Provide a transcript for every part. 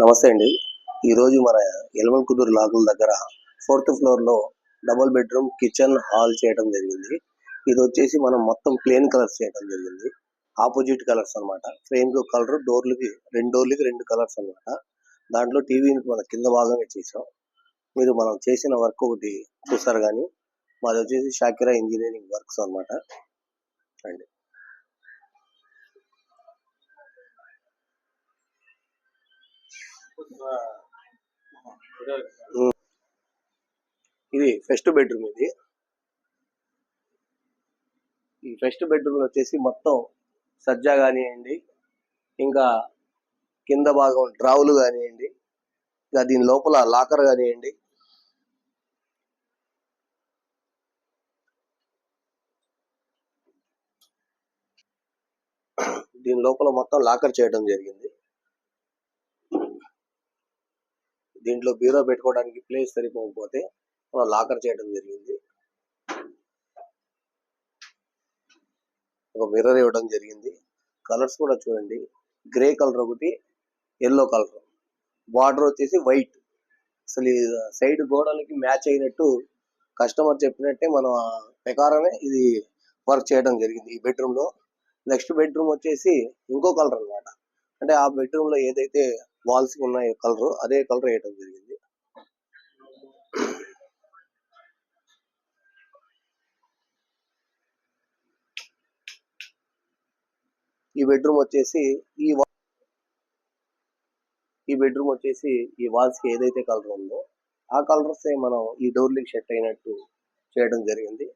నమస్తే అండి. ఈరోజు మన ఎలమల్ కుదురు లాగుల దగ్గర ఫోర్త్ ఫ్లోర్లో డబుల్ బెడ్రూమ్ కిచెన్ హాల్ చేయడం జరిగింది. ఇది వచ్చేసి మనం మొత్తం ప్లేన్ కలర్స్ చేయడం జరిగింది. ఆపోజిట్ కలర్స్ అన్నమాట. ఫ్రేమ్కి ఒక కలర్ డోర్లకి రెండు డోర్లకి రెండు కలర్స్ అన్నమాట. దాంట్లో టీవీని మన కింద భాగమే చేసాం మీరు మనం చేసిన వర్క్ ఒకటి చూసారు కానీ మాది వచ్చేసి షాకిరా ఇంజనీరింగ్ వర్క్స్ అన్నమాట. అండి ఇది ఫస్ట్ బెడ్రూమ్ ఇది. ఈ ఫస్ట్ బెడ్రూమ్ వచ్చేసి మొత్తం సజ్జా కానివ్వండి ఇంకా కింద భాగం డ్రావులు కానివ్వండి ఇంకా దీని లోపల లాకర్ కానివ్వండి. దీని లోపల మొత్తం లాకర్ చేయడం జరిగింది. దీంట్లో బీరో పెట్టుకోవడానికి ప్లేస్ సరిపోకపోతే మనం లాకర్ చేయడం జరిగింది. ఒక మిర్రర్ ఇవ్వడం జరిగింది. కలర్స్ కూడా చూడండి. గ్రే కలర్ ఒకటి ఎల్లో కలర్ బార్డర్ వచ్చేసి వైట్ అసలు సైడ్ గోడలకి మ్యాచ్ అయినట్టు కస్టమర్ చెప్పినట్టే మనం ప్రకారమే ఇది వర్క్ చేయడం జరిగింది ఈ బెడ్రూమ్లో. నెక్స్ట్ బెడ్రూమ్ వచ్చేసి ఇంకో కలర్ అన్నమాట. అంటే ఆ బెడ్రూమ్లో ఏదైతే వాల్స్ ఉన్న కలర్ అదే కలర్ వేయడం జరిగింది. ఈ బెడ్రూమ్ వచ్చేసి ఈ ఈ బెడ్రూమ్ వచ్చేసి ఈ వాల్స్కి ఏదైతే కలర్ ఉందో ఆ కలర్స్ మనం ఈ డోర్లకి సెట్ అయినట్టు చేయడం జరిగింది.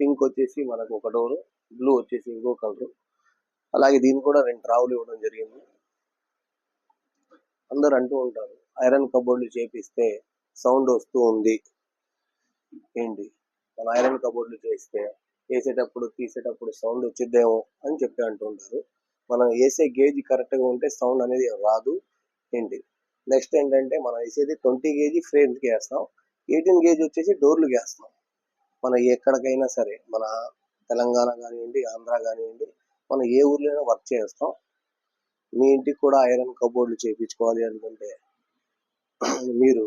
పింక్ వచ్చేసి మనకు ఒక డోర్ బ్లూ వచ్చేసి ఇంకో కలర్ అలాగే దీనికి కూడా రెండు రావులు ఇవ్వడం జరిగింది. అందరు అంటూ ఉంటారు ఐరన్ కబోర్డ్లు చేపిస్తే సౌండ్ వస్తూ ఉంది. ఏంటి? మన ఐరన్ కబోర్డ్లు చేస్తే వేసేటప్పుడు తీసేటప్పుడు సౌండ్ వచ్చిద్దేమో అని చెప్పి అంటూ ఉంటారు. మనం వేసే గేజ్ కరెక్ట్గా ఉంటే సౌండ్ అనేది రాదు. ఏంటి? నెక్స్ట్ ఏంటంటే మనం వేసేది ట్వంటీ కేజీ ఫ్రేమ్ వేస్తాం. ఎయిటీన్ కేజీ వచ్చేసి డోర్లు వేస్తాం. మనం ఎక్కడికైనా సరే మన తెలంగాణ కానివ్వండి ఆంధ్ర కానివ్వండి మనం ఏ ఊర్లో వర్క్ చేస్తాం. మీ ఇంటికి కూడా ఐరన్ కబోర్డ్లు చేయించుకోవాలి అనుకుంటే మీరు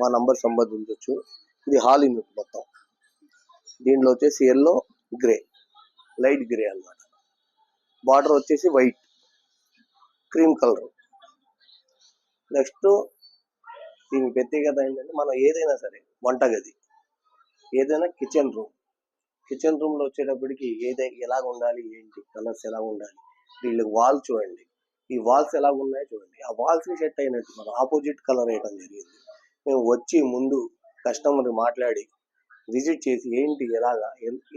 మా నంబర్ సంబంధించవచ్చు ఇది హాల్ యూనిట్ మొత్తం. దీంట్లో వచ్చేసి ఎల్లో గ్రే లైట్ గ్రే అన్నమాట. బార్డర్ వచ్చేసి వైట్ క్రీమ్ కలర్ నెక్స్ట్ దీని ప్రత్యేకత ఏంటంటే మనం ఏదైనా సరే వంటగది ఏదైనా కిచెన్ రూమ్ కిచెన్ రూమ్లో వచ్చేటప్పటికి ఏదై ఎలా ఉండాలి ఏంటి కలర్స్ ఎలా ఉండాలి వీళ్ళకి వాల్ చూడండి. ఈ వాల్స్ ఎలా ఉన్నాయో చూడండి. ఆ వాల్స్ సెట్ అయినట్టు మనం ఆపోజిట్ కలర్ వేయడం జరిగింది. మేము వచ్చి ముందు కస్టమర్ మాట్లాడి విజిట్ చేసి ఏంటి ఎలాగా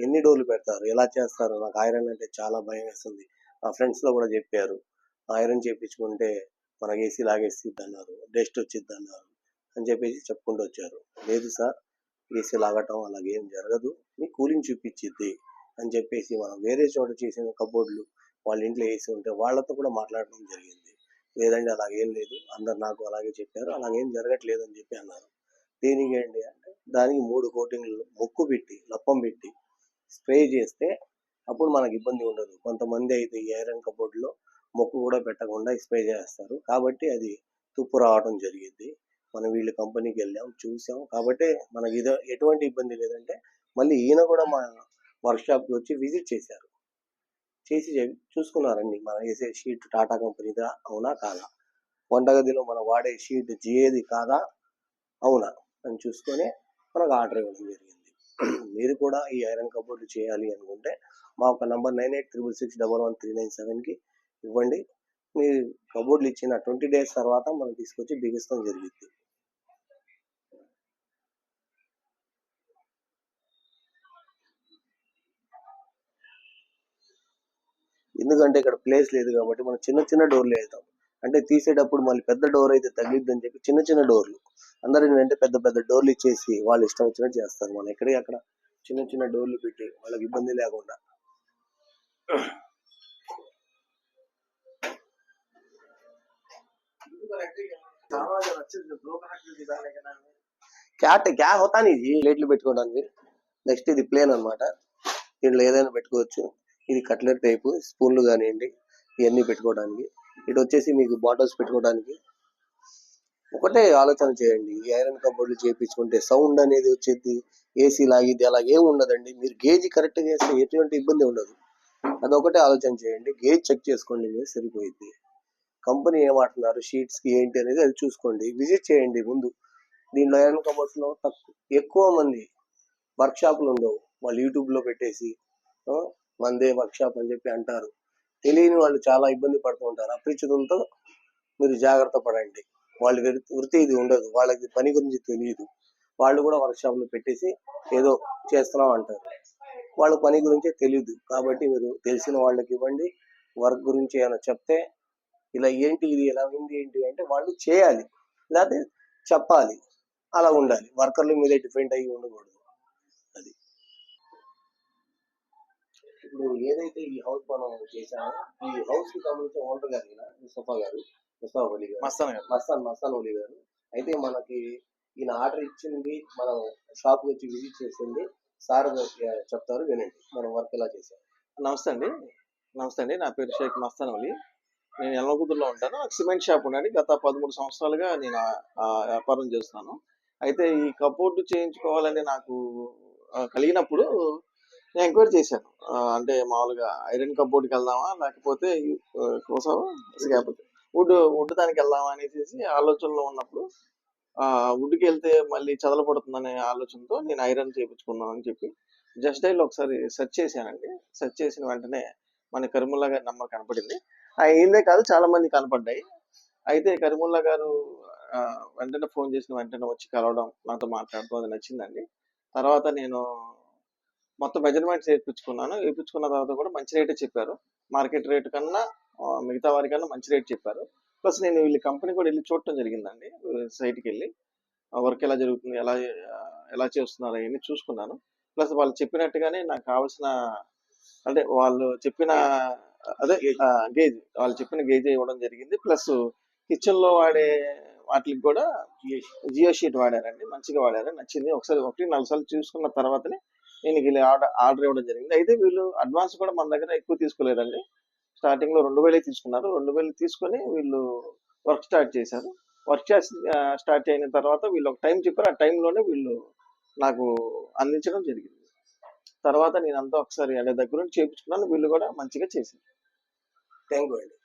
ఎన్ని డోర్లు పెడతారు ఎలా చేస్తారు నాకు ఐరన్ అంటే చాలా భయం వేస్తుంది. మా ఫ్రెండ్స్లో కూడా చెప్పారు. ఐరన్ చేయించుకుంటే మనకి ఏసీ లాగేసిద్ది అన్నారు డస్ట్ వచ్చిద్ది అన్నారు అని చెప్పేసి చెప్పుకుంటూ వచ్చారు. లేదు సార్ ఏసీ లాగటం అలాగేం జరగదు. మీకు కూలింగ్ చూపించిద్ది అని చెప్పేసి మనం వేరే చోట చేసిన కబోర్డ్లు వాళ్ళ ఇంట్లో వేసి ఉంటే వాళ్ళతో కూడా మాట్లాడడం జరిగింది. లేదండి అలాగేం లేదు. అందరు నాకు అలాగే చెప్పారు. అలాగేం జరగట్లేదు అని చెప్పి అన్నారు. దీనికి ఏంటి అంటే దానికి మూడు కోటింగ్లు ముక్కు పెట్టి లప్పం పెట్టి స్ప్రే చేస్తే అప్పుడు మనకి ఇబ్బంది ఉండదు. కొంతమంది అయితే ఈ ఐరన్ కబోర్డ్లో మొక్కు కూడా పెట్టకుండా స్ప్రే చేస్తారు. కాబట్టి అది తుప్పు రావడం జరిగింది. మనం వీళ్ళ కంపెనీకి వెళ్ళాం చూసాం. కాబట్టి మనకి ఇదో ఎటువంటి ఇబ్బంది లేదంటే మళ్ళీ ఈయన కూడా మా వర్క్ షాప్కి వచ్చి విజిట్ చేశారు. చేసి చూసుకున్నారండి. మనం వేసే షీట్ టాటా కంపెనీదా? అవునా? కాదా? వంటగదిలో మనం వాడే షీట్ జిఏది కాదా? అవునా? అని చూసుకొని మనకు ఆర్డర్ ఇవ్వడం జరిగింది. మీరు కూడా ఈ ఐరన్ కబోర్డ్ చేయాలి అనుకుంటే మా ఒక number nine eight triple six double one three nine సెవెన్కి ఇవ్వండి. మీ కబోర్డ్లు ఇచ్చిన ట్వంటీ డేస్ తర్వాత మనం తీసుకొచ్చి బిగిస్తాం జరిగింది. ఎందుకంటే ఇక్కడ ప్లేస్ లేదు కాబట్టి మనం చిన్న చిన్న డోర్లు వేస్తాం అంటే తీసేటప్పుడు మళ్ళీ పెద్ద డోర్ అయితే తగ్గిద్దని చెప్పి చిన్న చిన్న డోర్లు. అందరూ ఏంటంటే పెద్ద పెద్ద డోర్లు ఇచ్చేసి వాళ్ళు ఇష్టం వచ్చినట్టు చేస్తారు. మనం ఎక్కడికి అక్కడ చిన్న చిన్న డోర్లు పెట్టి వాళ్ళకి ఇబ్బంది లేకుండా. క్యాట్ క్యా హోతా ఇది ప్లేట్లు పెట్టుకోవడానికి. నెక్స్ట్ ఇది ప్లేన్ అన్నమాట. దీంట్లో ఏదైనా పెట్టుకోవచ్చు. ఇది కట్లెట్ టైపు స్పూన్లు కానివ్వండి ఇవన్నీ పెట్టుకోవడానికి. ఇటు వచ్చేసి మీకు బాటిల్స్ పెట్టుకోవడానికి. ఒకటే ఆలోచన చేయండి. ఈ ఐరన్ కబోర్డ్లు చేయించుకుంటే సౌండ్ అనేది వచ్చేది ఏసీ లాగిద్ది అలా ఏం ఉండదండి. మీరు గేజ్ కరెక్ట్గా వేస్తే ఎటువంటి ఇబ్బంది ఉండదు. అదొకటే ఆలోచన చేయండి. గేజ్ చెక్ చేసుకోండి మీరు సరిపోయిద్ది కంపెనీ ఏమంటున్నారు? షీట్స్కి ఏంటి అనేది అది చూసుకోండి. విజిట్ చేయండి ముందు. దీనిలో ఐరన్ కబోర్డ్స్లో తక్కువ ఎక్కువ మంది వర్క్ షాపులు ఉండవు. వాళ్ళు యూట్యూబ్లో పెట్టేసి మందే వర్క్ షాప్ అని చెప్పి అంటారు. తెలియని వాళ్ళు చాలా ఇబ్బంది పడుతూ ఉంటారు. అపరిచితులతో మీరు జాగ్రత్త పడండి. వాళ్ళ వృత్తి ఇది ఉండదు. వాళ్ళకి పని గురించి తెలియదు. వాళ్ళు కూడా వర్క్ పెట్టేసి ఏదో చేస్తున్నాం అంటారు. వాళ్ళ పని గురించే తెలియదు కాబట్టి మీరు తెలిసిన వాళ్ళకి ఇవ్వండి. వర్క్ గురించి ఏమైనా చెప్తే ఇలా ఏంటి ఇది ఎలా ఉంది ఏంటి అంటే వాళ్ళు చేయాలి. లేకపోతే చెప్పాలి. అలా ఉండాలి. వర్కర్ల మీద డిపెండ్ అయ్యి ఉండకూడదు. అది. ఇప్పుడు ఏదైతే ఈ హౌస్ మనం చేశామో ఈ హౌస్కి సంబంధించిన ఓనర్ గారు ముస్తఫా గారు ముస్తఫా అలీ గారు. మస్తాన్ గారు. మస్తాన్ మస్తాన్ అలీ గారు. అయితే మనకి ఈయన ఆర్డర్ ఇచ్చింది మనం షాప్ వచ్చి విజిట్ చేసింది సార్ చెప్తారు వినండి. మనం వర్క్ ఎలా చేసాం నమస్తే అండి. నమస్తే అండి. నా పేరు షేక్ మస్తాన్ అలీ. నేను ఎల్లకుదురులో ఉంటాను. నాకు సిమెంట్ షాప్ ఉండండి. గత పదమూడు సంవత్సరాలుగా నేను వ్యాపారం చేస్తున్నాను. అయితే ఈ కబోర్డు చేయించుకోవాలని నాకు కలిగినప్పుడు నేను ఎంక్వైరీ చేశాను. అంటే మామూలుగా ఐరన్ కబోర్డ్కి వెళ్దామా లేకపోతే కోసం లేకపోతే వుడ్ వుడ్ దానికి వెళ్దామా అనేసి ఆలోచనలో ఉన్నప్పుడు వుడ్కి వెళ్తే మళ్ళీ చదలపడుతుందనే ఆలోచనతో నేను ఐరన్ చేయించుకుందాం అని చెప్పి జస్ట్ డైల్ ఒకసారి సెర్చ్ చేశానండి. సెర్చ్ చేసిన వెంటనే మన కరిముల్లా గారి నెంబర్ కనపడింది. అయిందే కాదు చాలా మంది కనపడ్డాయి. అయితే కరిముల్లా గారు వెంటనే ఫోన్ చేసిన వెంటనే వచ్చి కలవడం నాతో మాట్లాడడం అది నచ్చిందండి. తర్వాత నేను మొత్తం మెజర్మెంట్స్ వేయించుకున్నాను వేయించుకున్న తర్వాత కూడా మంచి రేటే చెప్పారు. మార్కెట్ రేట్ కన్నా మిగతా మిగతా వారికన్నా మంచి రేట్ చెప్పారు. ప్లస్ నేను వీళ్ళ కంపెనీ కూడా వెళ్ళి చూడటం జరిగిందండి సైట్కి వెళ్ళి. వర్క్ ఎలా జరుగుతుంది ఎలా ఎలా చేస్తున్నారు అవన్నీ చూసుకున్నాను. ప్లస్ వాళ్ళు చెప్పినట్టుగానే నాకు కావాల్సిన అంటే వాళ్ళు చెప్పిన అదే గేజ్. వాళ్ళు చెప్పిన గేజ్ ఇవ్వడం జరిగింది. ప్లస్ కిచెన్లో వాడే వాటికి కూడా జియో షీట్. వాడారండి. మంచిగా వాడారు. నచ్చింది. ఒకసారి ఒకటి నాలుగు సార్లు చూసుకున్న తర్వాతనే నేను వీళ్ళు ఆర్డర్ ఆర్డర్ ఇవ్వడం జరిగింది. అయితే వీళ్ళు అడ్వాన్స్ కూడా మన దగ్గర ఎక్కువ తీసుకోలేదండి. స్టార్టింగ్లో రెండు వేలే తీసుకున్నారు. రెండు వేలు తీసుకొని వీళ్ళు వర్క్ స్టార్ట్ చేశారు. వర్క్ స్టార్ట్ అయిన తర్వాత వీళ్ళు ఒక టైం చెప్పారు. ఆ టైంలోనే వీళ్ళు నాకు అందించడం జరిగింది. తర్వాత నేను అంతా ఒకసారి అంటే దగ్గర నుంచి చేయించుకున్నాను వీళ్ళు కూడా మంచిగా చేశారు. థ్యాంక్ యూ అండి